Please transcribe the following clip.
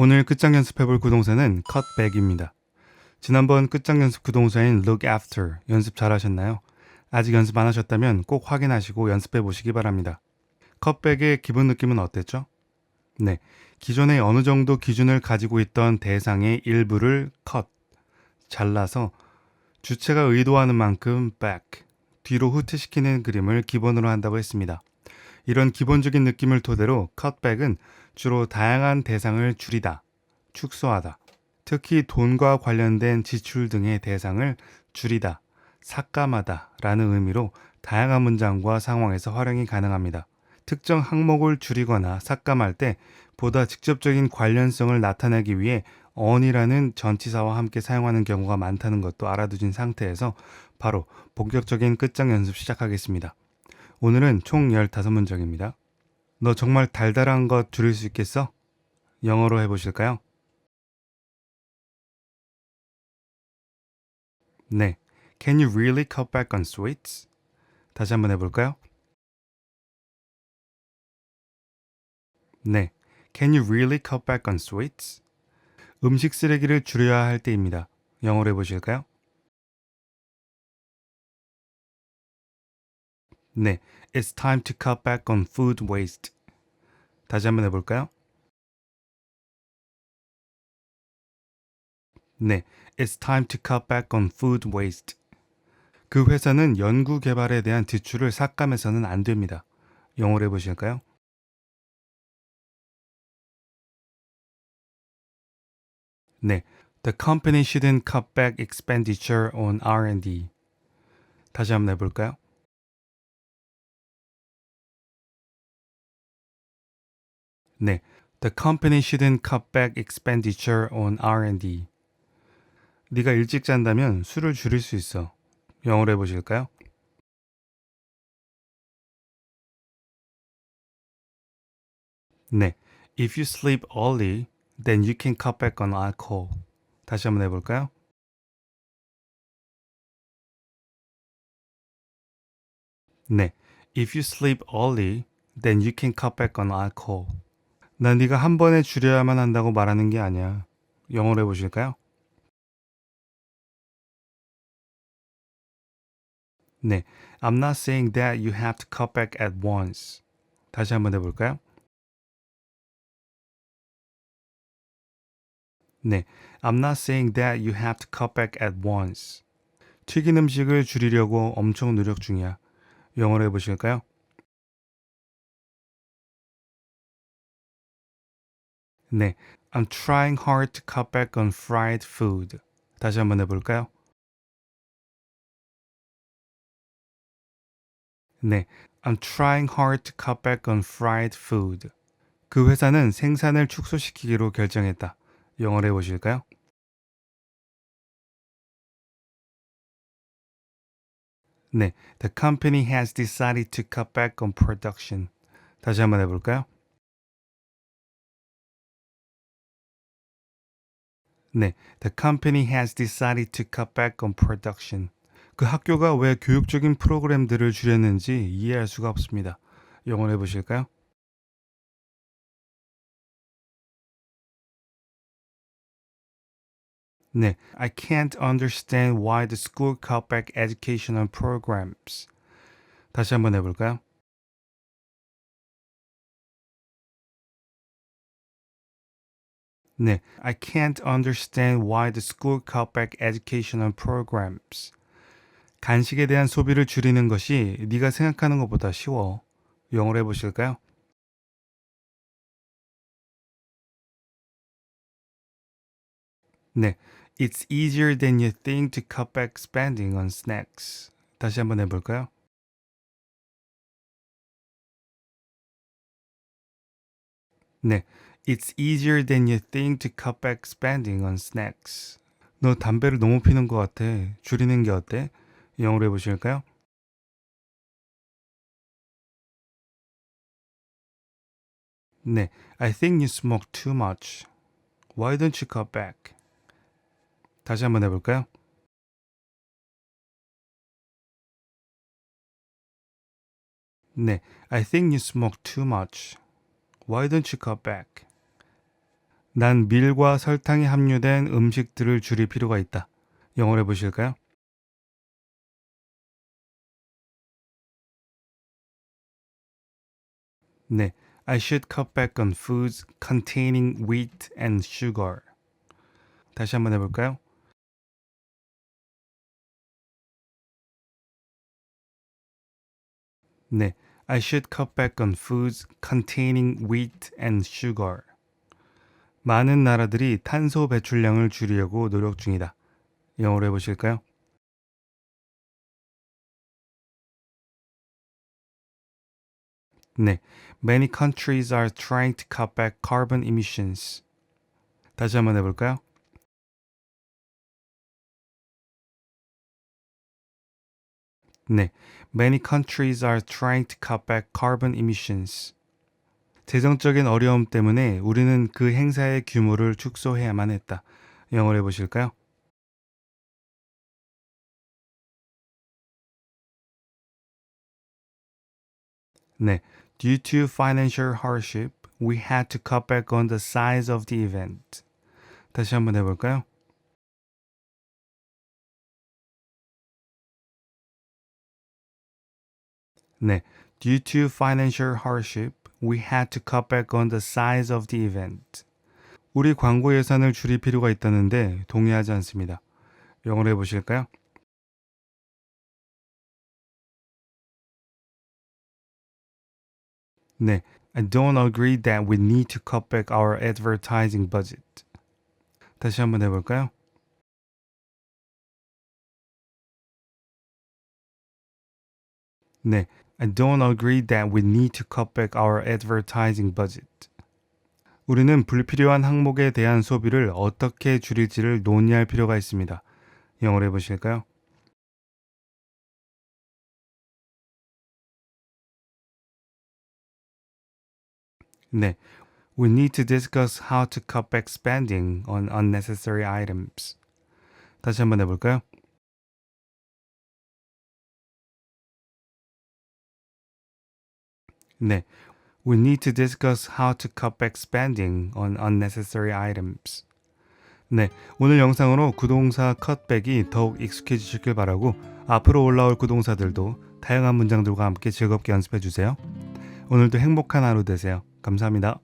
오늘 끝장 연습해볼 구동사는 cutback입니다. 지난번 끝장 연습 구동사인 look after 연습 잘 하셨나요? 아직 연습 안 하셨다면 꼭 확인하시고 연습해 보시기 바랍니다. cutback의 기본 느낌은 어땠죠? 네, 기존에 어느 정도 기준을 가지고 있던 대상의 일부를 cut, 잘라서 주체가 의도하는 만큼 back, 뒤로 후퇴시키는 그림을 기본으로 한다고 했습니다. 이런 기본적인 느낌을 토대로 cutback은 주로 다양한 대상을 줄이다, 축소하다, 특히 돈과 관련된 지출 등의 대상을 줄이다, 삭감하다 라는 의미로 다양한 문장과 상황에서 활용이 가능합니다. 특정 항목을 줄이거나 삭감할 때 보다 직접적인 관련성을 나타내기 위해 on이라는 전치사와 함께 사용하는 경우가 많다는 것도 알아두신 상태에서 바로 본격적인 끝장 연습 시작하겠습니다. 오늘은 총 15문장입니다. 너 정말 달달한 것 줄일 수 있겠어? 영어로 해보실까요? 네. Can you really cut back on sweets? 다시 한번 해볼까요? 네. Can you really cut back on sweets? 음식 쓰레기를 줄여야 할 때입니다. 영어로 해보실까요? 네. It's time to cut back on food waste. 다시 한번 해볼까요? 네. It's time to cut back on food waste. 그 회사는 연구 개발에 대한 지출을 삭감해서는 안 됩니다. 영어로 해보실까요? 네. The company shouldn't cut back expenditure on R&D. 다시 한번 해볼까요? 네. The company shouldn't cut back expenditure on R&D. 네가 일찍 잔다면 술을 줄일 수 있어. 영어로 해보실까요? 네. If you sleep early, then you can cut back on alcohol. 다시 한번 해볼까요? 네. If you sleep early, then you can cut back on alcohol. 난 네가 한 번에 줄여야만 한다고 말하는 게 아니야. 영어로 해보실까요? 네. I'm not saying that you have to cut back at once. 다시 한번 해볼까요? 네. I'm not saying that you have to cut back at once. 튀긴 음식을 줄이려고 엄청 노력 중이야. 영어로 해보실까요? 네. I'm trying hard to cut back on fried food. 다시 한번 해볼까요? 네. I'm trying hard to cut back on fried food. 그 회사는 생산을 축소시키기로 결정했다. 영어로 해보실까요? 네. The company has decided to cut back on production. 다시 한번 해볼까요? 네. The company has decided to cut back on production. 그 학교가 왜 교육적인 프로그램들을 줄였는지 이해할 수가 없습니다. 영어로 해보실까요? 네, I can't understand why the school cut back educational programs. 다시 한번 해볼까요? 네, I can't understand why the school cut back educational programs. 간식에 대한 소비를 줄이는 것이 네가 생각하는 것보다 쉬워. 영어로 해보실까요? 네, It's easier than you think to cut back spending on snacks. 다시 한번 해볼까요? 네, It's easier than you think to cut back spending on snacks. 너 담배를 너무 피는 것 같아. 줄이는 게 어때? 영어로 해보실까요? 네, I think you smoke too much. Why don't you cut back? 다시 한번 해볼까요? 네, I think you smoke too much. Why don't you cut back? 난 밀과 설탕이 함유된 음식들을 줄일 필요가 있다. 영어로 해보실까요? 네. I should cut back on foods containing wheat and sugar. 다시 한번 해볼까요? 네. I should cut back on foods containing wheat and sugar. 많은 나라들이 탄소 배출량을 줄이려고 노력 중이다. 영어로 해보실까요? 네. Many countries are trying to cut back carbon emissions. 다시 한번 해볼까요? 네. Many countries are trying to cut back carbon emissions. 재정적인 어려움 때문에 우리는 그 행사의 규모를 축소해야만 했다. 영어로 해보실까요? 네. Due to financial hardship, we had to cut back on the size of the event. 다시 한번 해볼까요? 네. Due to financial hardship, we had to cut back on the size of the event. 우리 광고 예산을 줄일 필요가 있다는데 동의하지 않습니다. 영어로 해보실까요? 네. I don't agree that we need to cut back our advertising budget. 다시 한번 해볼까요? 네. I don't agree that we need to cut back our advertising budget. 우리는 불필요한 항목에 대한 소비를 어떻게 줄일지를 논의할 필요가 있습니다. 영어로 해보실까요? 네. We need to discuss how to cut back spending on unnecessary items. 다시 한번 해볼까요? 네. We need to discuss how to cut back spending on unnecessary items. 네. 오늘 영상으로 구동사 cutback이 더욱 익숙해지시길 바라고 앞으로 올라올 구동사들도 다양한 문장들과 함께 즐겁게 연습해 주세요. 오늘도 행복한 하루 되세요. 감사합니다.